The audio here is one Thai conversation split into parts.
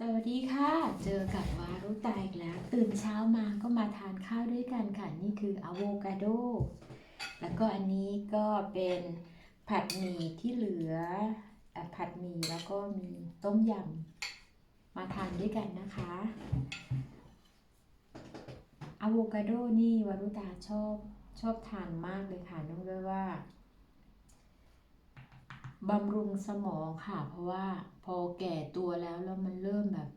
สวัสดีค่ะ เจอกับวารุตาอีกแล้ว ตื่นเช้ามาก็มาทานข้าวด้วยกันค่ะ นี่คืออะโวคาโด แล้วก็อันนี้ก็เป็นผัดหมี่ที่เหลืออผัดหมี่แล้วก็มีต้มยำมาทานด้วยกันนะคะอะโวคาโดนี่วารุตาชอบชอบทานมากเลยค่ะเนื่องด้วยว่า บำรุงสมองค่ะ เพราะว่าพอแก่ตัวแล้วแล้วมันเริ่มแบบ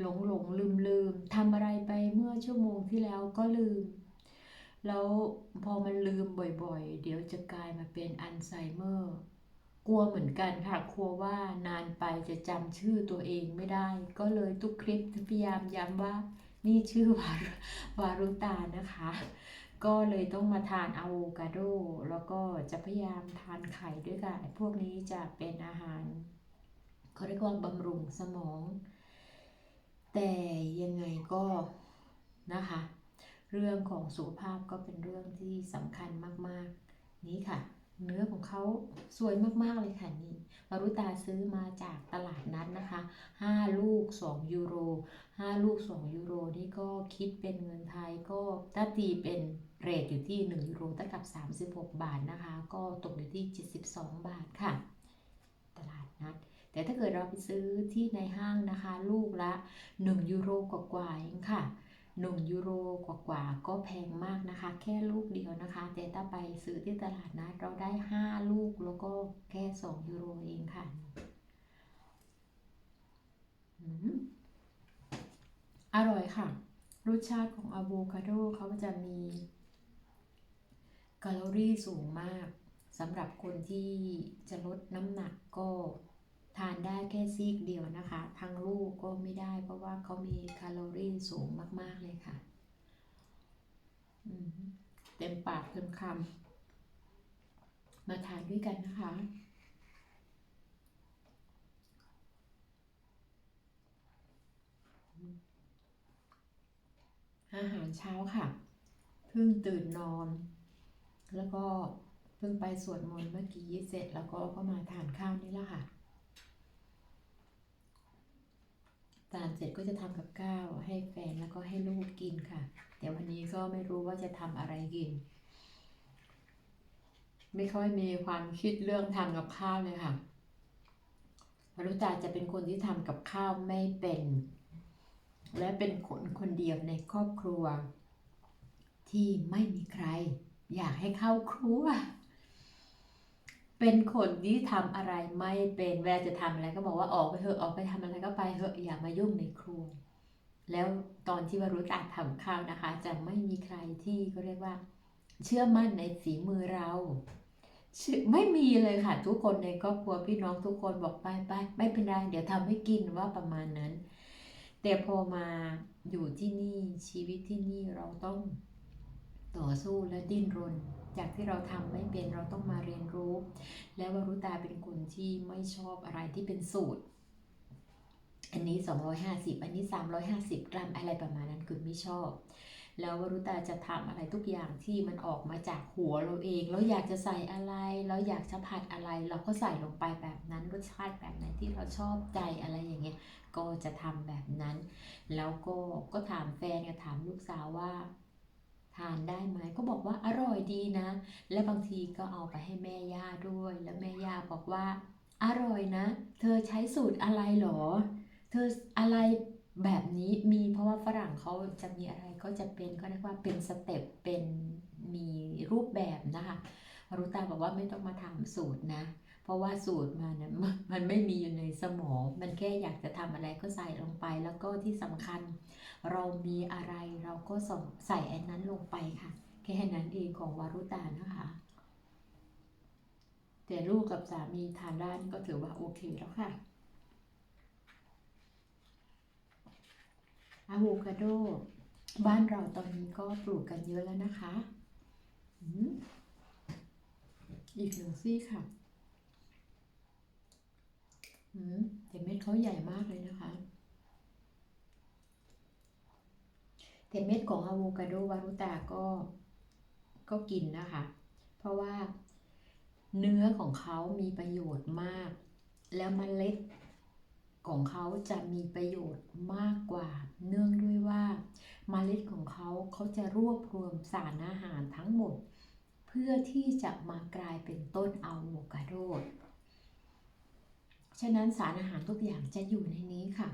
หลงหลงลืมลืมทำอะไรไปเมื่อชั่วโมงที่แล้วก็ลืม แล้วพอมันลืมบ่อยๆ เดี๋ยวจะกลายมาเป็นอัลไซเมอร์ กลัวเหมือนกันค่ะกลัวว่านานไปจะจำชื่อตัวเองไม่ได้ ก็เลยทุกคลิปพยายามย้ำว่านี่ชื่อวารุวารุตานะคะ ก็เลยต้องมาทานอะโวคาโด แล้วก็จะพยายามทานไข่ด้วยค่ะ พวกนี้จะเป็นอาหารเขาเรียกว่าบำรุงสมอง แต่ยังไงก็นะคะ เรื่องของสุขภาพก็เป็นเรื่องที่สำคัญมากๆ นี่ค่ะ เนื้อของเขาสวยมากๆเลยค่ะนี่วารุตาซื้อมาจากตลาดนัดนะคะ 5 ลูก 2 ยูโร 5 ลูก 2 ยูโร นี่ก็คิดเป็นเงินไทยก็ถ้าตีเป็น เรทอยู่ที่1ยูโรเท่ากับ 36 บาทนะคะ ก็ตกอยู่ที่ 72 บาทค่ะ ตลาดนัด แต่ถ้าเกิดเราไปซื้อที่ในห้างนะคะ ลูกละ 1 ยูโรกว่าๆเองค่ะ 1 ยูโรกว่าๆก็แพงมากนะคะ แค่ลูกเดียวนะคะ แต่ถ้าไปซื้อที่ตลาดนัดเราได้ 5 ลูกแล้วก็แค่ 2 ยูโรเองค่ะอืมอร่อยค่ะ รสชาติของอะโวคาโดเขาจะมี แคลอรี่สูงมากสำหรับคนที่จะลดน้ำหนักก็ทานได้แค่ซีกเดียวนะคะ ทั้งลูกก็ไม่ได้ เพราะว่าเขามีแคลอรี่สูงมาก ๆ เลยค่ะ เต็มปากเต็มคำมาทานด้วยกันนะคะ อาหารเช้าค่ะ เพิ่งตื่นนอน แล้วก็เพิ่งไปสวดมนต์เมื่อกี้เสร็จแล้วก็ก็มาทานข้าวนี่ละค่ะทานเสร็จก็จะทำกับข้าวให้แฟนแล้วก็ให้ลูกกินค่ะ แต่วันนี้ก็ไม่รู้ว่าจะทำอะไรกิน ไม่ค่อยมีความคิดเรื่องทำกับข้าวเลยค่ะรุตาจะเป็นคนที่ทำกับข้าวไม่เป็น และเป็นคนคนเดียวในครอบครัว ที่ไม่มีใคร อยากให้เข้าครัว เป็นคนที่ทำอะไรไม่เป็นเวลาจะทำอะไรก็บอกว่าออกไปเถอะออกไปทำอะไรก็ไปเถอะอย่ามายุ่งในครัว แล้วตอนที่วรุตาทำข้าวนะคะ จะไม่มีใครที่เขาเรียกว่า เชื่อมั่นในฝีมือเราไม่มีเลยค่ะ ทุกคนในครอบครัวพี่น้องทุกคนบอกไปไปไม่เป็นไรเดี๋ยวทำให้กินว่าประมาณนั้น แต่พอมาอยู่ที่นี่ชีวิตที่นี่เราต้อง ต่อสู้และดิ้นรน จากที่เราทำไม่เป็นเราต้องมาเรียนรู้ แล้วรุตาเป็นคนที่ไม่ชอบอะไรที่เป็นสูตร อันนี้ 250 อันนี้ 350 กรัมอะไรประมาณนั้นคือไม่ชอบ แล้ววรุตาจะทำอะไรทุกอย่างที่มันออกมาจากหัวเราเองแล้วอยากจะใส่อะไรแล้วอยากจะผัดอะไร เราก็ใส่ลงไปแบบนั้นรสชาติแบบไหนที่เราชอบใจอะไรอย่างเงี้ยก็จะทำแบบนั้น แล้วก็ก็ถามแฟนกับถามลูกสาวว่า ทานได้ไหมก็บอกว่าอร่อยดีนะ และบางทีก็เอาไปให้แม่ย่าด้วย แล้วแม่ย่าบอกว่า อร่อยนะ เธอใช้สูตรอะไรหรอ เธออะไรแบบนี้มีเพราะว่าฝรั่งเขาจะมีอะไรก็จะเป็นเขาเรียกว่าเป็นสเต็ปเป็นมีรูปแบบนะคะรุตาบอกว่าไม่ต้องมาทำสูตรนะ เพราะว่าสูตรมันมันมันไม่มีอยู่ในสมอง มันแค่อยากจะทำอะไรก็ใส่ลงไป แล้วก็ที่สำคัญ เรามีอะไรเราก็ส่งใส่อันนั้นลงไปค่ะ แค่นั้นเองของวารุตานะคะ แต่ลูกกับสามีทานได้นี่ก็ถือว่าโอเคแล้วค่ะอะโวคาโด บ้านเราตอนนี้ก็ปลูกกันเยอะแล้วนะคะอืมอีกหนึ่งซี่ค่ะอืมแต่เม็ดเขาใหญ่มากเลยนะคะ แต่เม็ดของอะโวคาโดวารุตาก็ก็กินนะคะ เพราะว่าเนื้อของเขามีประโยชน์มาก แล้วมเมล็ดของเขาจะมีประโยชน์มากกว่า เนื่องด้วยว่าเมล็ดของเขาเขาจะรวบรวมสารอาหารทั้งหมด เพื่อที่จะมากลายเป็นต้นอะโวคาโดฉะนั้นสารอาหารทุกอย่างจะอยู่ในนี้ค่ะ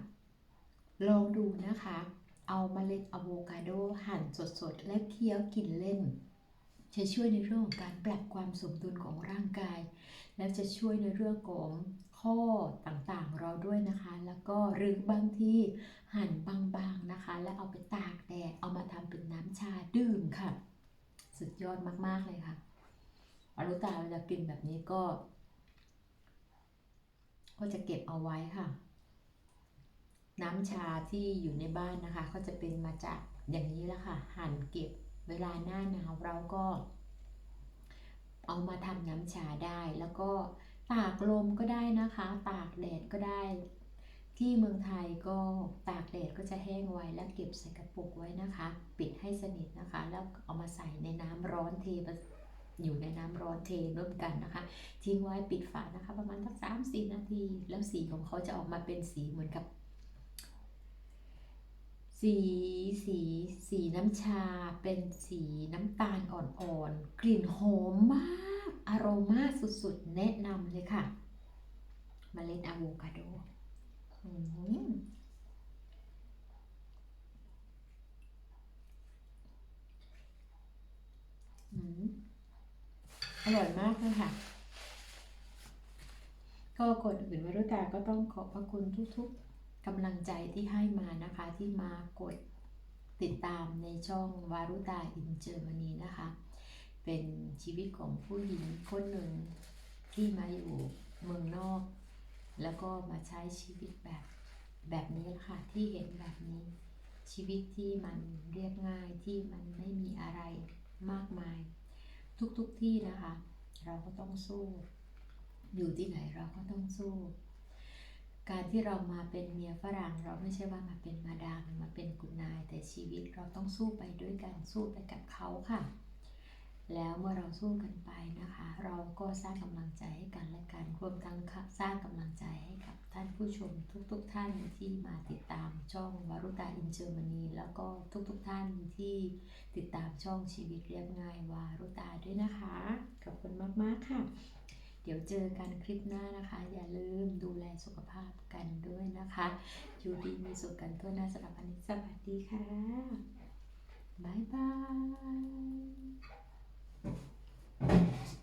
ลองดูนะคะ เอาเมล็ดอะโวคาโดหั่นสดๆ และเคี้ยวกินเล่น จะช่วยในเรื่องของการปรับความสมดุลของร่างกาย และจะช่วยในเรื่องของข้อต่างๆ เราด้วยนะคะ แล้วก็หรือบางที่หั่นบางๆนะคะ แล้วเอาไปตากแดดเอามาทำเป็นน้ำชาดื่มค่ะ สุดยอดมากๆเลยค่ะอรุตาเวลากินแบบนี้ก็ ก็จะเก็บเอาไว้ค่ะ น้ำชาที่อยู่ในบ้านนะคะ ก็จะเป็นมาจากอย่างนี้แล้วค่ะ หั่นเก็บเวลาหน้าหนาวเราก็ เอามาทำน้ำชาได้ แล้วก็ตากลมก็ได้นะคะ ตากแดดก็ได้ ที่เมืองไทยก็ตากแดดก็จะแห้งไวแล้วเก็บใส่กระปุกไว้นะคะ ปิดให้สนิทนะคะ แล้วเอามาใส่ในน้ำร้อนเทอยู่ในน้ำร้อนเทร่วมกันนะคะ ทิ้งไว้ปิดฝานะคะ ประมาณสักสามสี่นาที แล้วสีของเขาจะออกมาเป็นสีเหมือนกับ สีสีสีน้ำชาเป็นสีน้ำตาลอ่อนๆ กลิ่นหอมมากอโรมาสุดๆ แนะนำเลยค่ะมเมล็ดอะโวคาโดอืมอืมอร่อยมากเลยค่ะ ก็ก่อนอื่นวรุตาก็ต้องขอบพระคุณทุกๆ กำลังใจที่ให้มานะคะที่มากดติดตามในช่องวารุตาอินเจอร์มานีนะคะ เป็นชีวิตของผู้หญิงคนหนึ่งที่มาอยู่เมืองนอก แล้วก็มาใช้ชีวิตแบบแบบนี้ค่ะที่เห็นแบบนี้ ชีวิตที่มันเรียบง่ายที่มันไม่มีอะไรมากมาย ทุกๆทที่นะคะ เราก็ต้องสู้ อยู่ที่ไหนเราก็ต้องสู้ การที่เรามาเป็นเมียฝรั่ง เราไม่ใช่ว่ามาเป็นมาดามมาเป็นคุณนาย แต่ชีวิตเราต้องสู้ไปด้วยกันสู้ไปกับเขาค่ะ แล้วเมื่อเราสู้กันไปนะคะ เราก็สร้างกำลังใจให้กันและกันรวมทั้งสร้างกำลังใจให้กับท่านผู้ชมทุกๆทท่านที่มาติดตามช่องวารุตาอินเจอร์มนีแล้วก็ทุกๆทท่านที่ติดตามช่องชีวิตเรียบง่ายวารุตาด้วยนะคะขอบคุณมากๆค่ะ เดี๋ยวเจอกันคลิปหน้านะคะ อย่าลืมดูแลสุขภาพกันด้วยนะคะ อยู่ดีมีสุขกันทั่วหน้าสำหรับวันนี้สวัสดีค่ะบ๊ายบาย